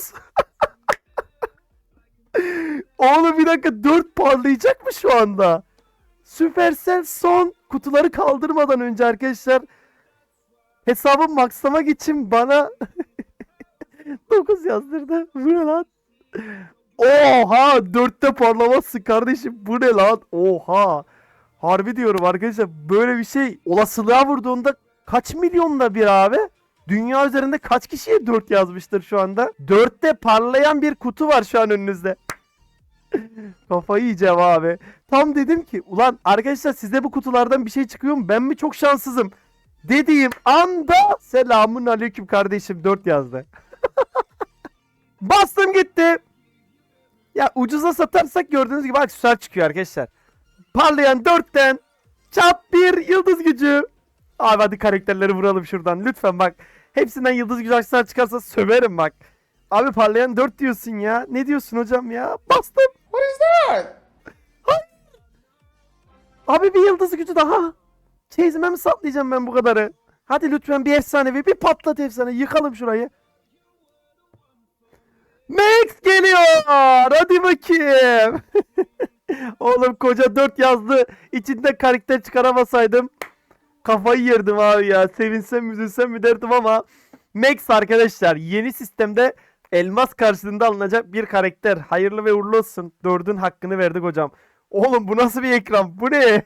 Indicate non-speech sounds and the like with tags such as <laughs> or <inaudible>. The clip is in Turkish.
9. Oğlum bir dakika 4 parlayacak mı şu anda? Supercell son kutuları kaldırmadan önce arkadaşlar hesabı maxlamak için bana <laughs> 9 yazdırdı. Bu ne lan? Oha 4'te parlamazsın kardeşim. Bu ne lan? Oha. Harbi diyorum arkadaşlar böyle bir şey olasılığa vurduğunda kaç milyonda bir abi? Dünya üzerinde kaç kişiye 4 yazmıştır şu anda? 4'te parlayan bir kutu var şu an önünüzde. <laughs> Kafayı yiyeceğim abi. Tam dedim ki ulan arkadaşlar size bu kutulardan bir şey çıkıyor mu? Ben mi çok şanssızım? Dediğim anda selamun aleyküm kardeşim 4 yazdı. <laughs> Bastım gitti. Ya ucuza satarsak gördüğünüz gibi aksesuar çıkıyor arkadaşlar. Parlayan 4'ten çap bir yıldız gücü. Abi hadi karakterleri vuralım şuradan lütfen bak. Hepsinden yıldız aksesuar çıkarsa söverim bak. Abi parlayan 4 diyorsun ya. Ne diyorsun hocam ya? Bastım. What is that? Abi bir yıldız gücü daha. Çeyizime mi satlayacağım ben bu kadarı? Hadi lütfen bir efsanevi bir patlat efsane. Yıkalım şurayı. Max geliyor. Hadi bakayım. <laughs> Oğlum koca 4 yazdı. İçinde karakter çıkaramasaydım kafayı yerdim abi ya. Sevinsem üzülsem mi derdim ama Max arkadaşlar yeni sistemde elmas karşılığında alınacak bir karakter. Hayırlı ve uğurlu olsun. Dördün hakkını verdik hocam. Oğlum bu nasıl bir ekran? Bu ne?